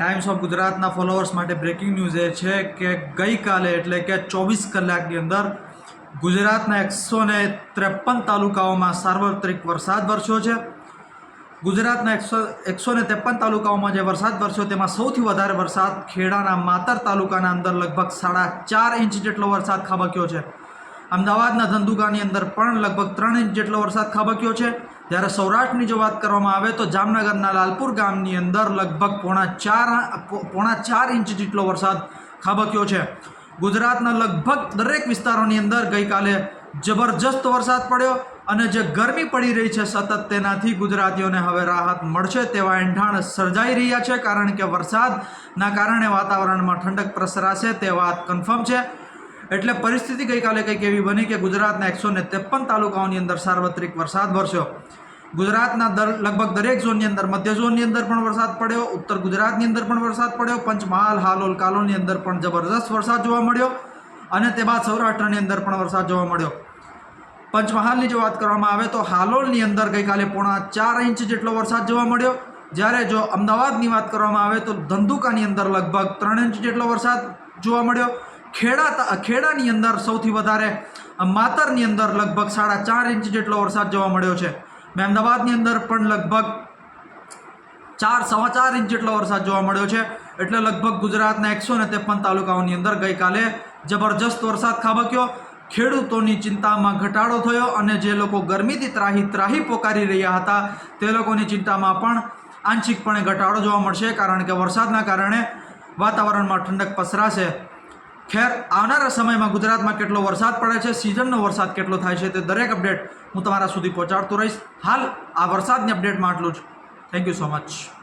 Times of ગુજરાતના followers માટે breaking news એ છે કે ગઈકાલે એટલે કે ચોવીસ કલાકની અંદર ગુજરાતના એકસો ને ત્રેપન તાલુકાઓમાં સાર્વત્રિક વરસાદ વરસ્યો છે. ગુજરાતના એકસો એકસો ને ત્રેપન તાલુકાઓમાં જે વરસાદ વરસ્યો તેમાં સૌથી વધારે વરસાદ ખેડાના માતર તાલુકાના અંદર લગભગ સાડા ચાર ઇંચ જેટલો વરસાદ ખાબક્યો છે. અમદાવાદના ધંધુકાની અંદર પણ લગભગ ત્રણ ઇંચ જેટલો વરસાદ ખાબક્યો છે. જ્યારે સૌરાષ્ટ્રની જો વાત કરવામાં આવે તો જામનગરના લાલપુર ગામની અંદર લગભગ પોણા ચાર પોણા ચાર ઇંચ જેટલો વરસાદ ખાબક્યો છે. ગુજરાતના લગભગ દરેક વિસ્તારોની અંદર ગઈકાલે જબરજસ્ત વરસાદ પડ્યો અને જે ગરમી પડી રહી છે સતત તેનાથી ગુજરાતીઓને હવે રાહત મળશે તેવા એંઠાણ સર્જાઈ રહ્યા છે. કારણ કે વરસાદના કારણે વાતાવરણમાં ઠંડક પ્રસરાશે તે વાત કન્ફર્મ છે. એટલે પરિસ્થિતિ ગઈકાલે કંઈક એવી બની કે ગુજરાતના એકસો ને ત્રેપન તાલુકાઓની અંદર સાર્વત્રિક વરસાદ વરસ્યો. ગુજરાતના દર, લગભગ દરેક ઝોનની અંદર મધ્ય ઝોનની અંદર પણ વરસાદ પડ્યો, ઉત્તર ગુજરાતની અંદર પણ વરસાદ પડ્યો, પંચમહાલ, હાલોલ કાલોની અંદર પણ જબરદસ્ત વરસાદ જોવા મળ્યો અને તે બાદ સૌરાષ્ટ્રની અંદર પણ વરસાદ જોવા મળ્યો. પંચમહાલની જો વાત કરવામાં આવે તો હાલોલની અંદર ગઈકાલે પોણા ચાર ઇંચ જેટલો વરસાદ જોવા મળ્યો. જ્યારે જો અમદાવાદની વાત કરવામાં આવે તો ધંધુકાની અંદર લગભગ ત્રણ ઇંચ જેટલો વરસાદ જોવા મળ્યો. ખેડા ખેડાની અંદર સૌથી વધારે માતરની અંદર લગભગ સાડા ચાર ઇંચ જેટલો વરસાદ જોવા મળ્યો છે. મેં અમદાવાદની અંદર પણ લગભગ ચાર, સવા ચાર ઇંચ જેટલો વરસાદ જોવા મળ્યો છે. એટલે લગભગ ગુજરાતના એકસો ને ત્રેપન તાલુકાઓની અંદર ગઈકાલે જબરજસ્ત વરસાદ ખાબક્યો. ખેડૂતોની ચિંતામાં ઘટાડો થયો અને જે લોકો ગરમીથી ત્રાહી ત્રાહી પોકારી રહ્યા હતા, તે લોકોની ચિંતામાં પણ આંશિકપણે ઘટાડો જોવા મળશે, કારણ કે વરસાદના કારણે વાતાવરણમાં ઠંડક પસરાશે. ખેર, આવનારા સમયમાં ગુજરાતમાં કેટલો વરસાદ પડે છે સિઝનનો વરસાદ કેટલો થાય છે તે દરેક અપડેટ હું તમારા સુધી પહોંચાડતો રહીશ. હાલ આ વરસાદની અપડેટમાં આટલું જ. Thank you so much